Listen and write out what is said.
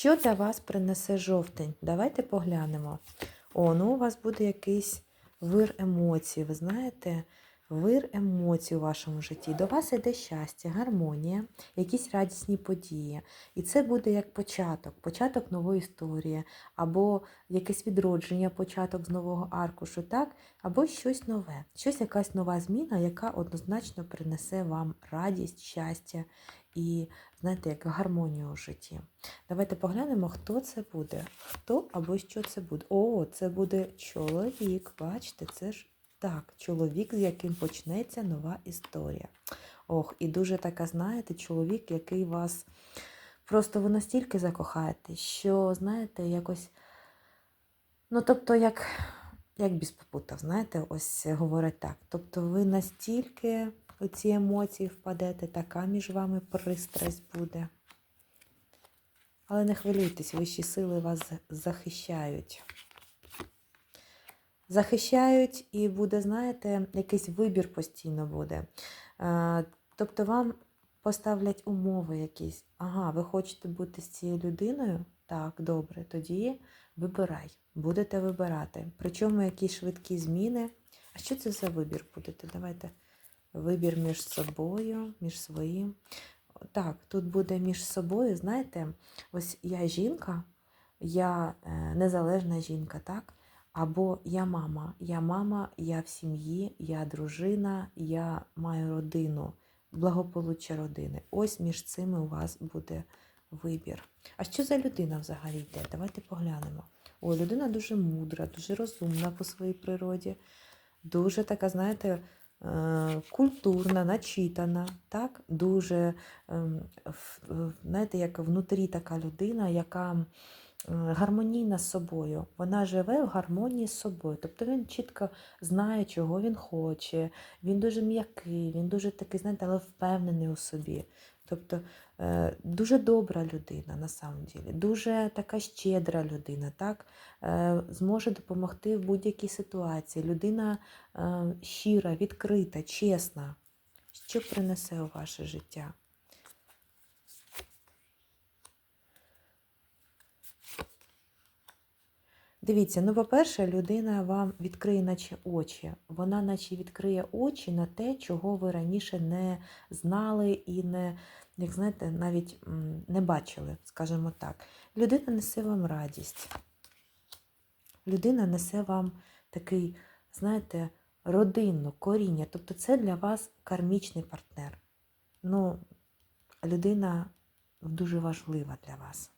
Що для вас принесе жовтень? Давайте поглянемо. О, ну у вас буде якийсь вир емоцій. Ви знаєте, вир емоцій у вашому житті. До вас йде щастя, гармонія, якісь радісні події. І це буде як початок, початок нової історії, або якесь відродження, початок з нового аркушу, так? або щось нове, щось якась нова зміна, яка однозначно принесе вам радість, щастя і, знаєте, як гармонію у житті. Давайте поглянемо, хто це буде. Хто або що це буде. О, це буде чоловік. Бачите, це ж так, чоловік, з яким почнеться нова історія. Ох, і дуже така, знаєте, чоловік, який вас просто ви настільки закохаєте, що, знаєте, якось. Ну, тобто, як, як біс попутав, знаєте, ось говорить так. Тобто, ви настільки у ці емоції впадете, така між вами пристрасть буде. Але не хвилюйтесь, вищі сили вас захищають. Захищають і буде, знаєте, якийсь вибір постійно буде. Е, Тобто вам поставлять умови якісь. Ага, ви хочете бути з цією людиною? Так, добре, тоді вибирай. Будете вибирати. Причому якісь швидкі зміни. А що це за вибір будете? Давайте вибір між собою, між своїм. Так, тут буде між собою, знаєте, ось я жінка, я е, незалежна жінка, так? Або я мама. Я мама, я в сім'ї, я дружина, я маю родину, благополуччя родини. Ось між цими у вас буде вибір. А що за людина взагалі йде? Давайте поглянемо. О, людина дуже мудра, дуже розумна по своїй природі, дуже така, знаєте, е, культурна, начитана, так? дуже, ем, в- знаєте, як внутрі така людина, яка е, гармонійна з собою. Вона живе в гармонії з собою. Тобто він чітко знає, чого він хоче, він дуже м'який, він дуже такий, знаєте, але впевнений у собі. Тобто е, дуже добра людина на самом ділі, дуже така щедра людина, так? Е, зможе допомогти в будь-якій ситуації. Людина е, щира, відкрита, чесна. Що принесе у ваше життя? Дивіться, ну, по-перше, людина вам відкриє наче очі. Вона наче відкриє очі на те, чого ви раніше не знали і не, як знаєте, навіть не бачили, скажімо так. Людина несе вам радість. Людина несе вам такий, знаєте, родинну, коріння. Тобто це для вас кармічний партнер. Ну, людина дуже важлива для вас.